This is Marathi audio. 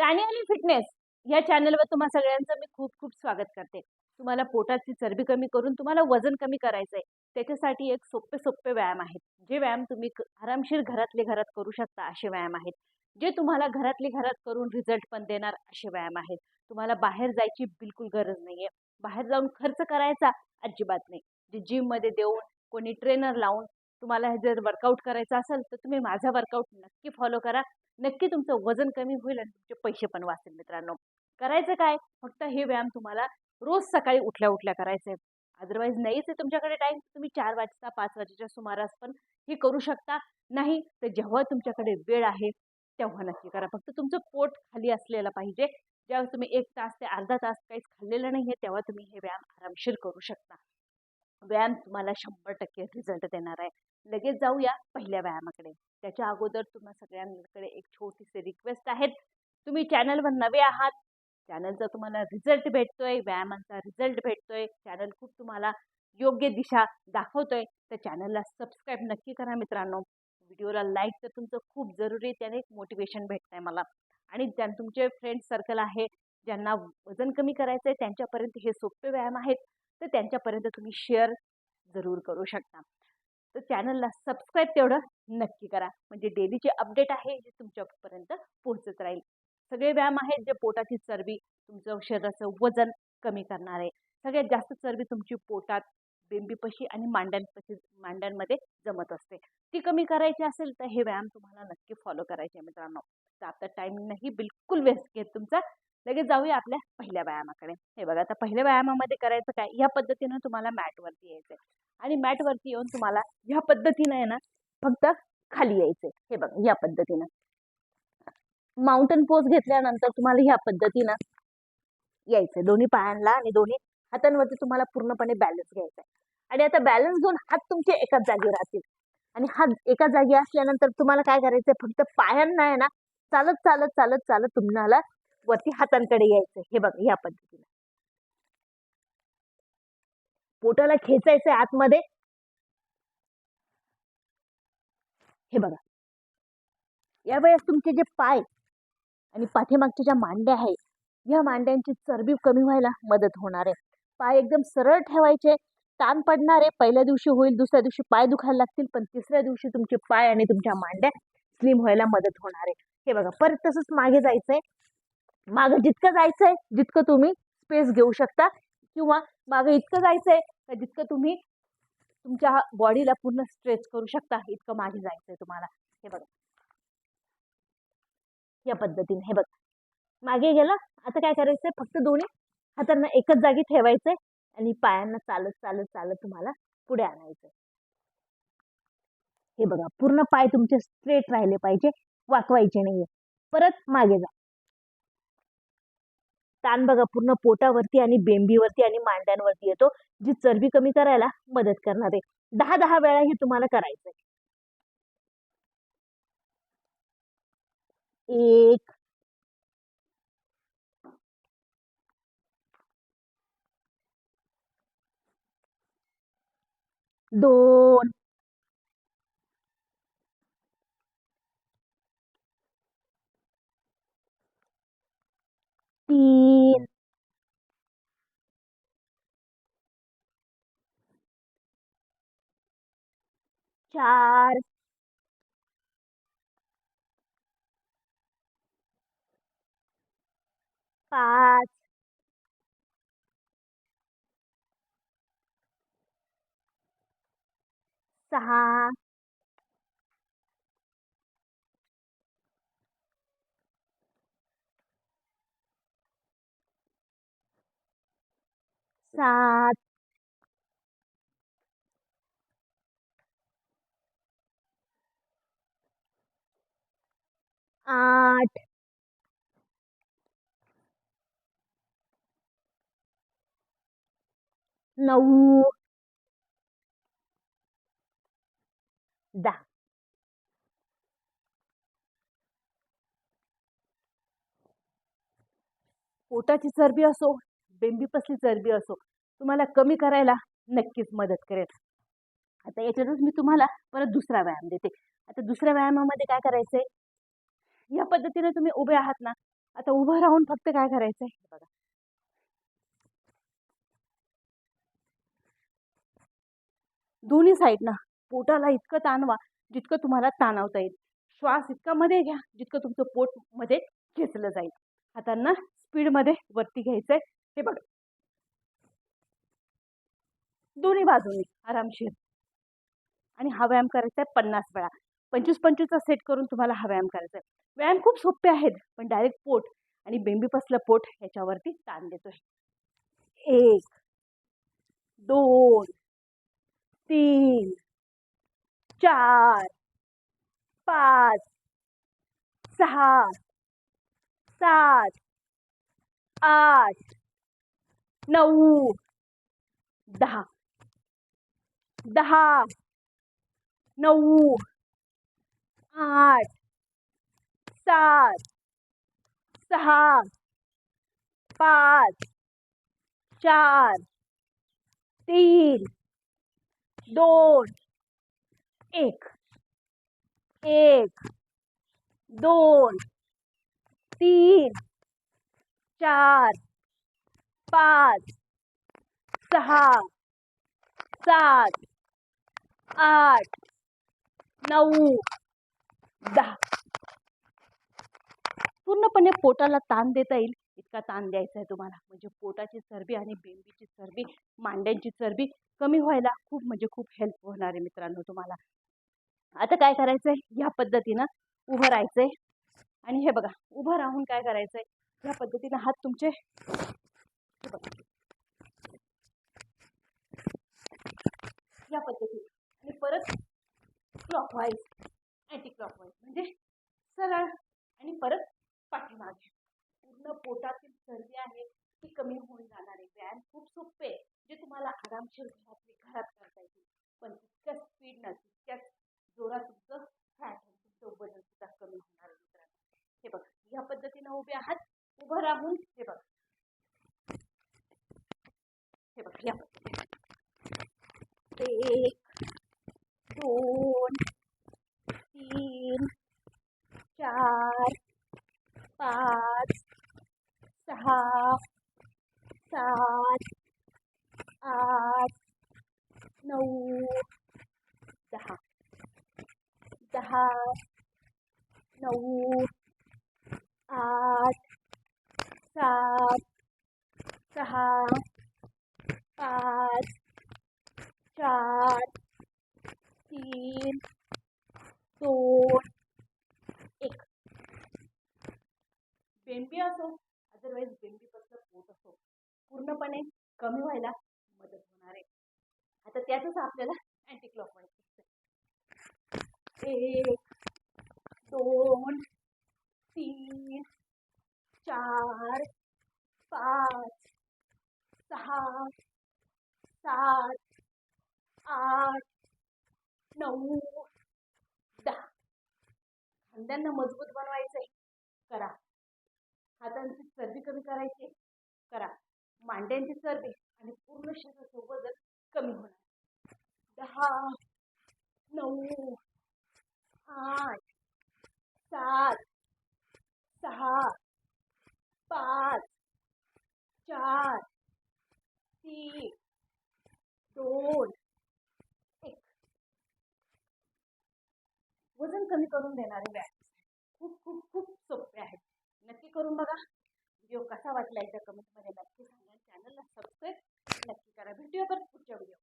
राणी आणि फिटनेस या चॅनलवर तुम्हा सगळ्यांचं मी खूप खूप स्वागत करते. तुम्हाला पोटाची चरबी कमी करून तुम्हाला वजन कमी करायचं आहे त्याच्यासाठी एक सोपे सोपे व्यायाम आहेत. जे व्यायाम तुम्ही क- आरामशीर घरातले घरात करू शकता असे व्यायाम आहेत. जे तुम्हाला घरातले घरात करून रिझल्ट पण देणार असे व्यायाम आहेत. तुम्हाला बाहेर जायची बिलकुल गरज नाही आहे बाहेर जाऊन खर्च करायचा अजिबात नाही. जे जिममध्ये देऊन कोणी ट्रेनर लावून तुम्हाला हे जर वर्कआउट करायचं असेल तर तुम्ही माझा वर्कआउट नक्की फॉलो करा. नक्की तुमचं वजन कमी होईल आणि तुमचे पैसे पण वाचतील मित्रांनो. करायचं काय? फक्त हे व्यायाम तुम्हाला रोज सकाळी उठल्या उठल्या करायचे अदरवाईज नाहीच आहे तुमच्याकडे टाईम तुम्ही चार वाजता पाच वाजेच्या सुमारास पण हे करू शकता. नाही तर जेव्हा तुमच्याकडे वेळ आहे तेव्हा नक्की करा. फक्त तुमचं पोट खाली असलेलं पाहिजे. जेव्हा तुम्ही एक तास ते अर्धा तास काहीच खाल्लेलं नाही आहे तेव्हा तुम्ही हे व्यायाम आरामशीर करू शकता. व्यायाम तुम्हाला शंभर टक्के रिझल्ट देणार आहे. लगेच जाऊया पहिल्या व्यायामाकडे. त्याच्या अगोदर तुम्हा सगळ्यांकडे एक छोटीशी रिक्वेस्ट आहेत तुम्ही चॅनलवर नवे आहात. चॅनलचा तुम्हाला रिझल्ट भेटतोय व्यायामांचा रिझल्ट भेटतोय चॅनल खूप तुम्हाला योग्य दिशा दाखवतोय तर चॅनलला सबस्क्राईब नक्की करा मित्रांनो. व्हिडिओला लाईक तर तुमचं खूप जरुरी आहे त्याने एक मोटिवेशन भेटत आहे मला. आणि ज्या तुमचे फ्रेंड सर्कल आहे ज्यांना वजन कमी करायचं आहे त्यांच्यापर्यंत हे सोपे व्यायाम आहेत तर त्यांच्यापर्यंत तुम्ही शेअर जरूर करू शकता. तर चॅनलला सबस्क्राईब तेवढं नक्की करा. म्हणजे डेलीचे अपडेट आहे जे तुमच्यापर्यंत पोहोचत राहील. सगळे व्यायाम आहेत जे पोटाची चरबी तुमचं शरीराचं वजन कमी करणार. आहे सगळ्यात जास्त चरबी तुमची पोटात बेंबीपशी आणि मांड्यांपशी मांड्यांमध्ये जमत असते. ती कमी करायची असेल तर हे व्यायाम तुम्हाला नक्की फॉलो करायचे आहे मित्रांनो. तर आता टाईम नाही बिलकुल वेस्ट घेत तुमचा लगेच जाऊया आपल्या पहिल्या व्यायामाकडे. हे बघा आता पहिल्या व्यायामामध्ये करायचं काय? ह्या पद्धतीनं तुम्हाला मॅटवरती यायचं आहे आणि मॅटवरती येऊन तुम्हाला ह्या पद्धतीनं आहे ना फक्त खाली यायचं हे बघा या पद्धतीनं. माउंटन पोज घेतल्यानंतर तुम्हाला ह्या पद्धतीनं यायचं दोन्ही पायांना आणि दोन्ही हातांवरती तुम्हाला पूर्णपणे बॅलन्स घ्यायचा आहे आणि आता बॅलन्स घेऊन हात तुमचे एकाच जागी राहतील. आणि हात एका जागी असल्यानंतर तुम्हाला काय करायचंय? फक्त पायांना आहे ना चालत चालत चालत चालत तुम्हाला वरती हातांकडे यायचं हे बघा या पद्धतीने. पोटाला खेचायचंय आतमध्ये. हे बघा. यावेळेस तुमचे जे पाय आणि पाठीमागच्या ज्या मांड्या आहेत या मांड्यांची चरबी कमी व्हायला मदत होणार आहे. पाय एकदम सरळ ठेवायचे ताण पडणार आहे पहिल्या दिवशी होईल दुसऱ्या दिवशी पाय दुखायला लागतील पण तिसऱ्या दिवशी तुमचे पाय आणि तुमच्या मांड्या स्लिम व्हायला मदत होणार आहे. हे बघा परत तसंच मागे जायचंय. मागं जितकं जायचंय जितकं तुम्ही स्पेस घेऊ शकता. किंवा मागं इतकं जायचंय का जितकं तुम्ही तुमच्या बॉडीला पूर्ण स्ट्रेच करू शकता. इतकं मागे जायचंय तुम्हाला. हे बघा. या पद्धतीने. हे बघा. मागे गेला. आता काय करायचंय? फक्त दोन्ही हातांना एकच जागी ठेवायचंय. आणि पायांना चालत चालत चालत तुम्हाला पुढे आणायचंय. हे बघा. पूर्ण पाय तुमचे स्ट्रेट राहिले पाहिजे. वाकवायचे नाहीये. परत मागे जा. ताण बघा पूर्ण पोटावरती आणि बेंबीवरती आणि मांड्यांवरती येतो जी चरबी कमी करायला मदत करणार आहे. दहा दहा वेळा हे तुम्हाला करायचं आहे एक. दोन. तीन. चार. पाच. सहा. सात. आठ. नऊ. दहा. पोटाची चरबी असो बेंबीपसली चरबी असो तुम्हाला कमी करायला नक्कीच मदत करेल. आता याच्यातच मी तुम्हाला परत दुसरा व्यायाम देते. आता दुसऱ्या व्यायामामध्ये काय करायचंय? या पद्धतीने तुम्ही उभे आहात ना आता उभं राहून फक्त काय करायचं आहे बघा. दोन्ही साईडनं पोटाला इतकं ताणवा जितकं तुम्हाला ताणवता येईल. श्वास इतका मध्ये घ्या जितकं तुमचं पोटमध्ये खेचलं जाईल. हातांना स्पीडमध्ये वरती घ्यायचंय. हे बघा. दोन्ही बाजूनी आरामशीर. आणि हा व्यायाम करायचा आहे पन्नास वेळा. पंचवीस पंचवीसचा सेट करून तुम्हाला हा व्यायाम करायचा आहे. व्यायाम खूप सोपे आहेत पण डायरेक्ट पोट आणि बेंबीपसलं पोट ह्याच्यावरती ताण देतोय. एक दोन तीन चार पाच सहा सात आठ नऊ दहा. दहा नऊ आठ, सात, सहा, पाच, चार, तीन दोन एक एक दोन तीन, चार, पाच, सहा, सात, आठ नऊ दहा पूर्णपणे पोटाला ताण देता येईल इतका ताण द्यायचा आहे तुम्हाला. म्हणजे पोटाची चरबी आणि बेंबीची चरबी मांड्यांची चरबी कमी व्हायला खूप म्हणजे खूप हेल्प होणार आहे मित्रांनो तुम्हाला. आता काय करायचं आहे ह्या पद्धतीनं उभं राहायचंय. आणि हे बघा उभं राहून काय करायचंय? ह्या पद्धतीनं हात तुमचे हे बघा. या पद्धतीने. आणि परत क्लॉकवाईज अँटी क्लॉकवाईज म्हणजे सरळ आणि परत पाठीमागे. पूर्ण पोटातील चरबी आहे ती कमी होऊन जाणार आहे व्यायाम खूप सोपे आहे जे तुम्हाला आरामशीर घरात घरात करता येतील. पण तितक्याच स्पीडनं तितक्याच जोरात तुमचं फॅट तुमचं वजन सुद्धा कमी होणार आहे मित्रांनो. हे बघा या पद्धतीनं उभे आहात उभं राहून हे बघा. हे बघा या पद्धतीने. एक दोन तीन चार पाच सहा सात आठ नऊ दहा दहा नऊ आठ सात सहा पाच चार तीन दोन एक बेंबी असो अदरवाईज बेंबीपासून पोट असो पूर्णपणे कमी व्हायला मदत होणार आहे आता त्यातच आपल्याला अँटी क्लॉकवाईज एक दोन तीन चार पाच सहा सात आठ नऊ दहा. खांद्यांना मजबूत बनवायचंय. करा. हातांची चरबी कमी करायची. करा. मांड्यांची चरबी आणि पूर्ण शरीराचं वजन कमी होणार. दहा नऊ आठ सात सहा पाच चार तीन दोन एक. वजन कमी करून देणारे व्यायाम. खूप खूप खूप सोपे आहेत. नक्की करून बघा. व्हिडिओ कसा वाटला एकदा कमेंटमध्ये नक्की सांगा. चॅनलला सबस्क्राईब नक्की करा. भेटूया परत पुढच्या व्हिडिओ